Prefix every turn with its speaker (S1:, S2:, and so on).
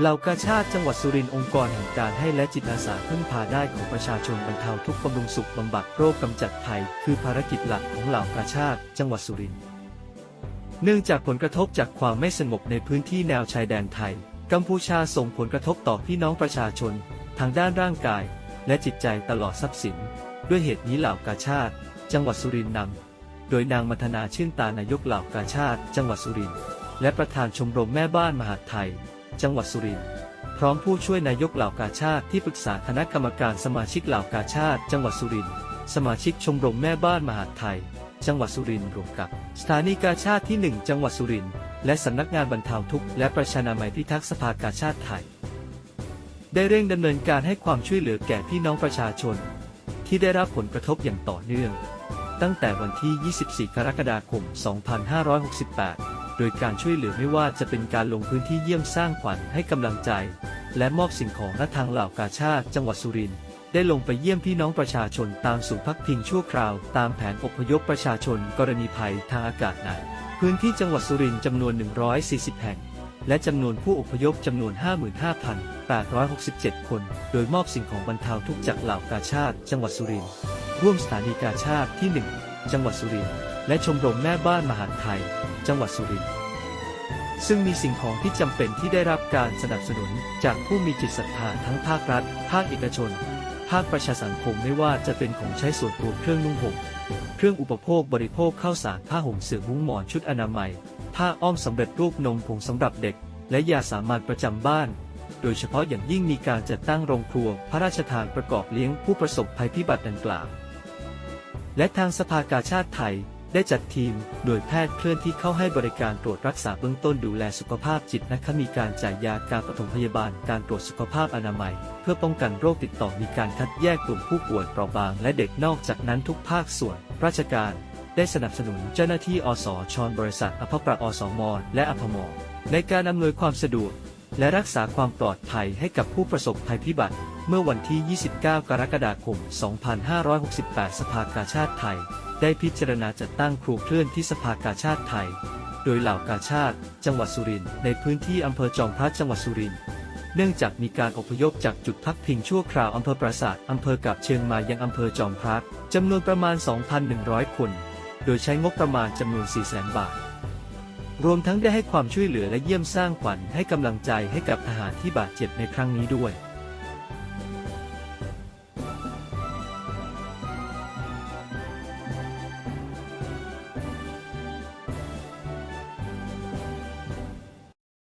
S1: เหล่ากาชาติจังหวัดสุรินทร์องค์กรแห่งการให้และจิตอาสาพึ่งพาได้ของประชาชนบรรเทาทุกข์บำรุงสุขบำบัดโรคกำจัดภัย คือภารกิจหลักของเหล่ากาชาติจังหวัดสุรินทร์เนื่องจากผลกระทบจากความไม่สงบในพื้นที่แนวชายแดนไทย กัมพูชาส่งผลกระทบต่อพี่น้องประชาชน ทางด้านร่างกาย และจิตใจตลอดทรัพย์สิน ด้วยเหตุนี้เหล่ากาชาติ จังหวัดสุรินทร์นำโดยนางมัทนาชื่นตานายกเหล่ากาชาติ จังหวัดสุรินทร์และประธานชมรมแม่บ้านมหาไทย จังหวัดสุรินทร์พร้อมผู้ช่วยนายกเหล่ากาชาติที่ปรึกษาคณะกรรมการสมาชิกเหล่ากาชาติ จังหวัดสุรินทร์สมาชิกชมรมแม่บ้านมหาดไทย จังหวัดสุรินทร์รวมกับ สถานีกาชาติที่ 1 จังหวัดสุรินทร์และสำนักงานบรรเทาทุกข์และประชานามัยพิทักษ์สภากาชาติไทย ได้เร่งดำเนินการให้ความช่วยเหลือแก่พี่น้องประชาชน ที่ได้รับผลกระทบอย่างต่อเนื่อง ตั้งแต่วันที่ 24 กรกฎาคม 2568 โดยการช่วยเหลือไม่ว่าจะเป็นการลงพื้นที่เยี่ยมสร้างขวัญให้กำลังใจ และมอบสิ่งของและทางเหล่ากาชาติจังหวัดสุรินทร์ได้ลงไปเยี่ยมพี่น้องประชาชนตามศูนย์พักพิงชั่วคราว ตามแผนอพยพประชาชนกรณีภัยทางอากาศในพื้นที่จังหวัดสุรินทร์จำนวน 140 แห่ง และจำนวนผู้อพยพจำนวน 55,867 คน โดยมอบสิ่งของบรรเทาทุกข์จากเหล่ากาชาติ จังหวัดสุรินทร์ร่วมสถานีกาชาติที่ 1 จังหวัดสุรินทร์ และชมรมแม่บ้านมหาดไทย จังหวัดสุรินทร์ซึ่งมีสิ่งของที่จำเป็นที่ได้รับการสนับสนุนจากผู้มีจิตศรัทธาทั้งภาครัฐ ภาคเอกชน ภาคประชาสังคมไม่ว่าจะเป็นของใช้ส่วนตัวเครื่องนุ่งห่มเครื่องอุปโภคบริโภคข้าวสารผ้าห่มเสื่อมุ้งหมอนชุดอนามัย ผ้าอ้อมสำเร็จรูปนมผงสำหรับเด็ก และยาสามัญประจำบ้าน โดยเฉพาะอย่างยิ่งมีการจัดตั้งโรงครัว พระราชทานประกอบเลี้ยงผู้ประสบภัยพิบัติดังกล่าว และทางสภากาชาติไทย ได้จัดทีมโดยแพทย์เคลื่อนที่เข้าให้บริการตรวจรักษาเบื้องต้นดูแลสุขภาพจิตนะคะมีการจ่ายยาการปฐมพยาบาลการตรวจสุขภาพอนามัย เพื่อป้องกันโรคติดต่อมีการคัดแยกกลุ่มผู้ป่วยเปราะบาง และเด็กนอกจากนั้นทุกภาคส่วน ราชการ ได้สนับสนุนเจ้าหน้าที่อสชบริษัทอภปรอสมและอภมในการอำนวยความสะดวก และรักษาความปลอดภัยให้กับผู้ประสบภัยพิบัติ เมื่อวันที่ 29 กรกฎาคม 2568 สภากาชาติไทย ได้พิจารณาจัดตั้งครูเคลื่อนที่สภากาชาติไทย โดยเหล่ากาชาติ จังหวัดสุรินทร์ในพื้นที่อำเภอจอมพระจังหวัดสุรินทร์เนื่องจากมีการอพยพจากจุดพักพิงชั่วคราวอำเภอปราสาทอำเภอกับเชียงมายังอำเภอจอมพระจำนวนประมาณ 2,100 คน โดยใช้งบประมาณจำนวน 400,000 บาท รวมทั้งได้ให้ความช่วยเหลือและเยี่ยมสร้างขวัญให้กำลังใจให้กับทหารที่บาดเจ็บในครั้งนี้ด้วย